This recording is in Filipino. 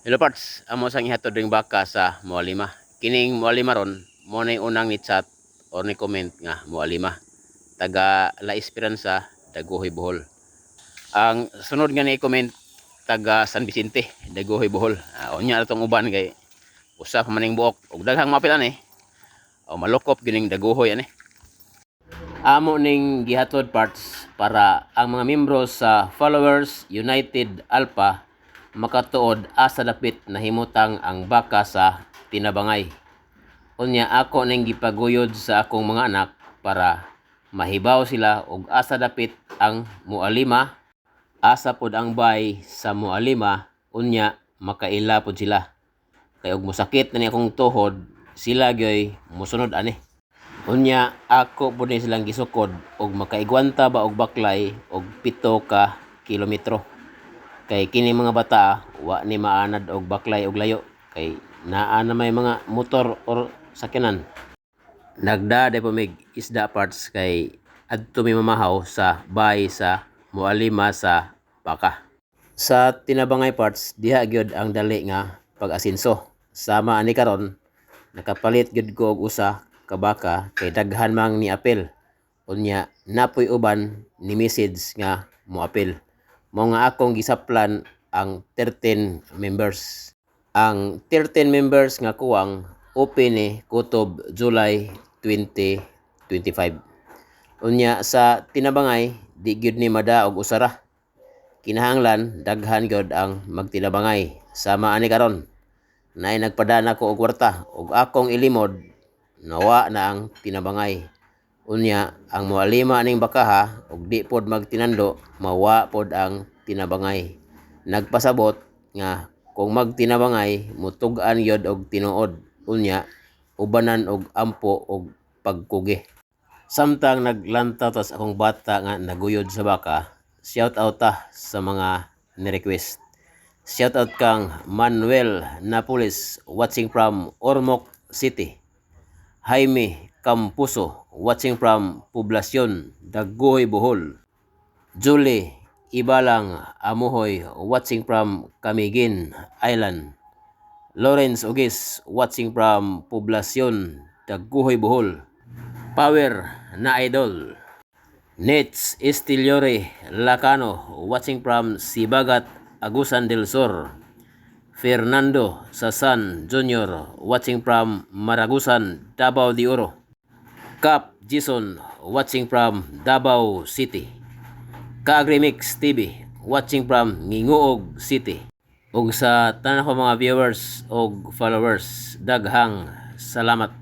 Hello parts, amo sang ihatod ring baka sa Mualima. Kining Mualima ron, mo na unang ni chat or ni comment nga Mualima. Taga La Esperanza, Daguhoy Bohol. Ang sunod nga ni comment taga San Vicente, Daguhoy Bohol. Uh, unya na tong uban kay usa pa maning buok ug daghang mapilan eh. O malukop gining Daguhoy ani. Amo ning gihatod parts para ang mga miyembro sa Followers United Alpha makatuod asa dapit na himutang ang baka sa tinabangay. Unya ako ning gipaguyod sa akong mga anak para mahibaw sila og asa dapit ang mualima asa pod ang bay sa mualima unya makaila pod sila. Kay og mosakit na ni akong tuhod sila gyoy musunod ani. Unya ako po ni silang gisukod og makaigwanta ba og baklay og pito ka kilometro. Kay kini mga bata wa ni maanad og baklay og layo kay naa na may mga motor or sakyanan. Nagda po mig isda parts kay adto mi mamahaw sa bay sa mualima sa baka. Sa tinabangay parts diha gyud ang dali nga pag-asinso. Sama ani karon nakapalit gyud ko og usa ka baka kay daghan mang ni apel. Unya napoy uban ni message nga moapel. Mao nga akong gisaplan ang 13 members. Ang 13 members nga kuwang open ni kutob July 2025. Unya sa tinabangay di gyud ni mada og usara. Kinahanglan daghan gyud ang magtinabangay sama ani karon. Nay nagpadana ko og kwarta ug akong ilimod nawa na ang tinabangay. Unya, ang mualima ning bakaha ug di pod magtinando, mawa pod ang tinabangay. Nagpasabot nga kung magtinabangay, mutug-an yod og tinuod. Unya, ubanan og ampo og pagkugi. Samtang naglanta tas akong bata nga naguyod sa baka, shout out ta sa mga ni-request. Shout out kang Manuel Napoles watching from Ormoc City. Jaime Campuso watching from Poblacion, Daguhoy, Bohol. Julie Ibalang Amuhoy watching from Camiguin Island. Lawrence Ugis watching from Poblacion, Daguhoy, Bohol. Power na Idol. Nets Estiliore Lacano watching from Sibagat, Agusan del Sur. Fernando Sasan Jr. watching from Maragusan, Davao de Oro. Cap Jason watching from Davao City. Kaagrimix TV watching from Nginguog City. Ug sa tanan ko mga viewers ug followers, daghang salamat.